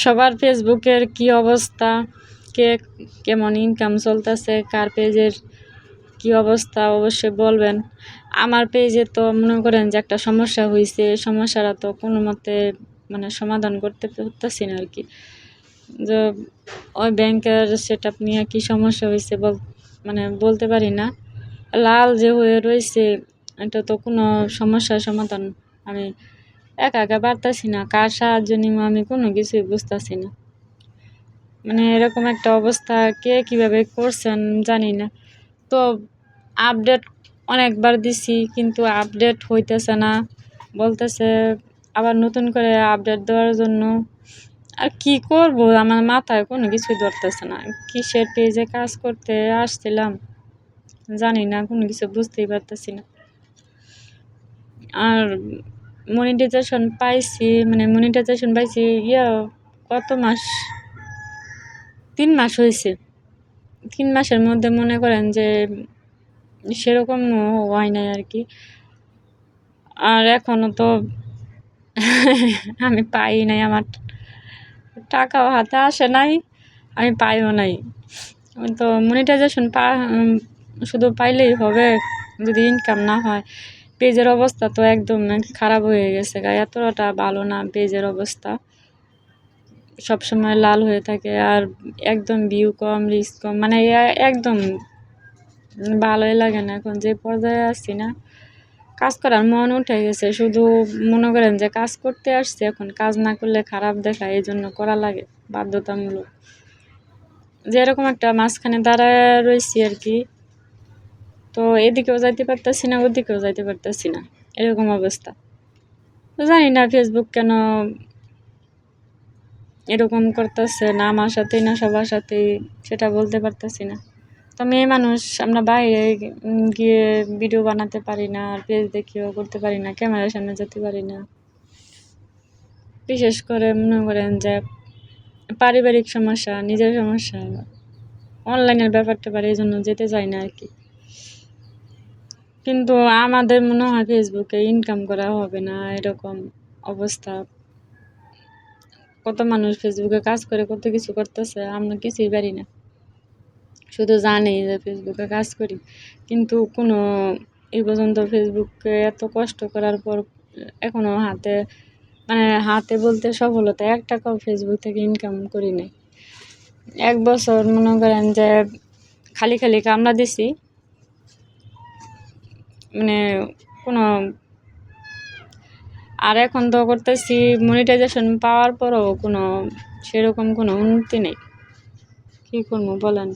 সবার ফেসবুকের কি অবস্থা? কে কেমন ইনকাম চলতেছে? কার পেজের কি অবস্থা? অবশ্যই বলবেন। আমার পেজে তো মনে করেন যে একটা সমস্যা হয়েছে সমস্যাটা তো কোনো মতে মানে সমাধান করতে পারতেছি না আর কি যে ওই ব্যাংকের সেট আপ নিয়ে কী সমস্যা হয়েছে বল মানে বলতে পারি না। লাল যে হয়ে রয়েছে এটা তো কোনো সমস্যার সমাধান আমি একা একা পারতাছি না, কার সাহায্য নিব আমি কোনো কিছুই বুঝতেছি না। মানে এরকম একটা অবস্থা কে কীভাবে করছেন জানি না। তো আপডেট অনেকবার দিছি কিন্তু আপডেট হইতেছে না। বলতেছে আবার নতুন করে আপডেট দেওয়ার জন্য। আর কি করব? আমার মাথায় কোনো কিছুই ধরতেছে না। কিসের পেজে কাজ করতে আসছিলাম জানি না, কোনো কিছু বুঝতেই পারতেছি না। আর মনিটাইজেশন পাইছি মানে মনিটাইজেশন পাইছি, ইয়া, কত মাস? তিন মাস হয়েছে তিন মাসের মধ্যে মনে করেন যে সেরকম হয় নাই আর কি। আর এখনও তো আমি পাই নাই আমার। টাকাও হাতে আসে নাই, আমি পাইও নাই। তো মনিটাইজেশন পা, শুধু পাইলেই হবে, যদি ইনকাম না হয়। পেজের অবস্থা তো একদম খারাপ হয়ে গেছে গা, এতটা ভালো না পেজের অবস্থা। সবসময় লাল হয়ে থাকে আর একদম ভিউ কম রিস্ক কম মানে একদম ভালোই লাগে না এখন, যে পর্যায়ে আসছি না, কাজ করার মন উঠে গেছে। শুধু মনে করেন যে কাজ করতে আসছি এখন, কাজ না করলে খারাপ দেখায় এই জন্য করা লাগে, বাধ্যতামূলক। যে এরকম একটা মাঝখানে দাঁড়ায় রয়েছি আর কি। তো এদিকেও যাইতে পারতেছি না, ওদিকেও যাইতে পারতেছি না। এরকম অবস্থা। তো জানি না ফেসবুক কেন এরকম করতেছে, না আমার সাথেই, না সবার সাথেই, সেটা বলতে পারতেছি না। তো মেয়ে মানুষ, আমরা বাইরে গিয়ে ভিডিও বানাতে পারি না, আর পেজ দেখিও করতে পারি না, ক্যামেরার সামনে যেতে পারি না। বিশেষ করে মনে করেন যে পারিবারিক সমস্যা, নিজের সমস্যা অনলাইনের ব্যাপারটা পারে এই জন্য যেতে চাই না আর কি। কিন্তু আমাদের মনে হয় ফেসবুকে ইনকাম করা হবে না, এরকম অবস্থা। কত মানুষ ফেসবুকে কাজ করে, কত কিছু করতেছে, আমরা কিছুই পারি না। শুধু জানি যে ফেসবুকে কাজ করি, কিন্তু কোনো এই পর্যন্ত ফেসবুকে এত কষ্ট করার পর এখনও হাতে মানে হাতে বলতে সফলতা, এক টাকাও ফেসবুক থেকে ইনকাম করি নাই। এক বছর মনে করেন যে খালি খালি কামলা দিছি মানে কোনো আর এখন তো করতেছি মনিটাইজেশন পাওয়ার পরও কোনো সেরকম কোনো উন্নতি নেই। কী করব বলেন?